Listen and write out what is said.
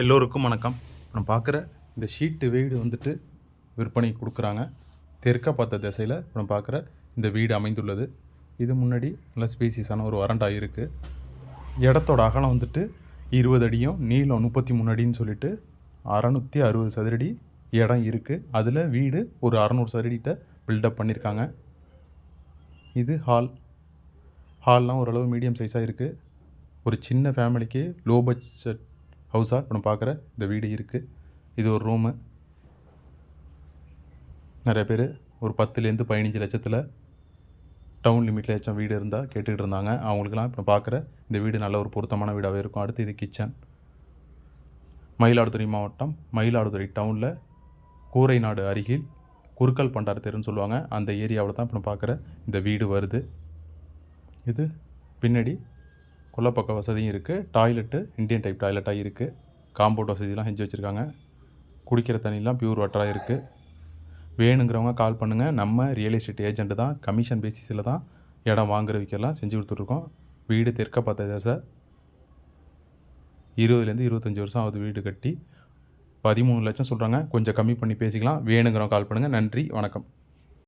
எல்லோருக்கும் வணக்கம். நான் பார்க்குற இந்த ஷீட்டு வீடு வந்துட்டு விற்பனை கொடுக்குறாங்க. தெற்க பார்த்த திசையில் நம்ம பார்க்குற இந்த வீடு அமைந்துள்ளது. இது முன்னாடி நல்ல ஸ்பேசியஸான ஒரு வறண்டா இருக்குது இடத்தோட அகலம் வந்துட்டு இருபது அடியும் நீளம் முப்பத்தி மூணு அடின்னு சொல்லிட்டு அறநூற்றி அறுபது சதுரடி இடம் இருக்குது அதில் வீடு ஒரு அறநூறு சதுரடிகிட்ட பில்டப் பண்ணியிருக்காங்க இது ஹால் ஹால்லாம் ஓரளவு மீடியம் சைஸாக இருக்குது ஒரு சின்ன ஃபேமிலிக்கு லோ பட்ஜெட் ஹவுஸாக இப்போ நம்ம பார்க்குற இந்த வீடு இருக்குது இது ஒரு ரூமு நிறைய பேர் ஒரு பத்துலேருந்து பதினஞ்சு லட்சத்தில் டவுன் லிமிட்டில் ஏச்சும் வீடு இருந்தால் கேட்டுக்கிட்டு இருந்தாங்க. அவங்களுக்கெல்லாம் இப்போ பார்க்குற இந்த வீடு நல்ல ஒரு பொருத்தமான வீடாகவே இருக்கும். அடுத்து இது கிச்சன் மயிலாடுதுறை மாவட்டம் மயிலாடுதுறை டவுனில் கூரை நாடு அருகில் குறுக்கல் பண்டார் தெருன்னு சொல்லுவாங்க. அந்த ஏரியாவில் தான் இப்போ பார்க்குற இந்த வீடு வருது. இது பின்னாடி கொல்லப்பக்க வசதியும் இருக்குது டாய்லெட்டு இந்தியன் டைப் டாய்லெட்டாக இருக்குது காம்பவுண்ட் வசதியெலாம் செஞ்சு வச்சுருக்காங்க. குடிக்கிற தண்ணிலாம் பியூர் வாட்டராக இருக்குது வேணுங்கிறவங்க கால் பண்ணுங்கள் நம்ம ரியல் எஸ்டேட் ஏஜென்ட்டு தான். கமிஷன் பேசிஸில் தான் இடம் வாங்குற விற்கலாம் செஞ்சு கொடுத்துட்ருக்கோம். வீடு தெற்க பார்த்த சார் இருபதுலேருந்து இருபத்தஞ்சி வருஷம் ஆகுது வீடு கட்டி. பதிமூணு லட்சம் சொல்கிறாங்க கொஞ்சம் கம்மி பண்ணி பேசிக்கலாம். வேணுங்கிறவங்க கால் பண்ணுங்கள் நன்றி. வணக்கம்.